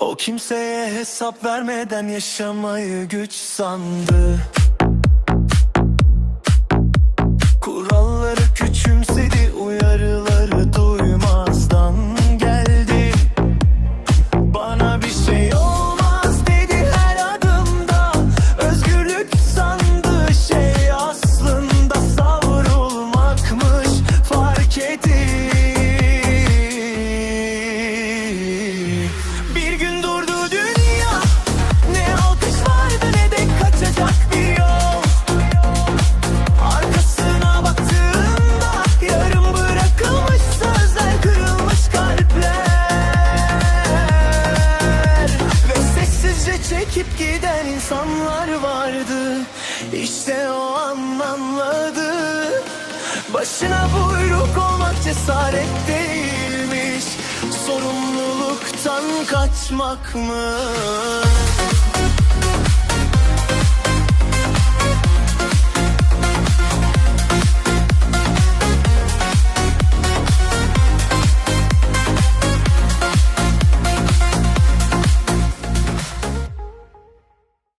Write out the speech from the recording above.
O kimseye hesap vermeden yaşamayı güç sandı sessizce çekip giden insanlar vardı. İşte o an anladı. Başına buyruk olmak cesaret değilmiş. Sorumluluktan kaçmak mı?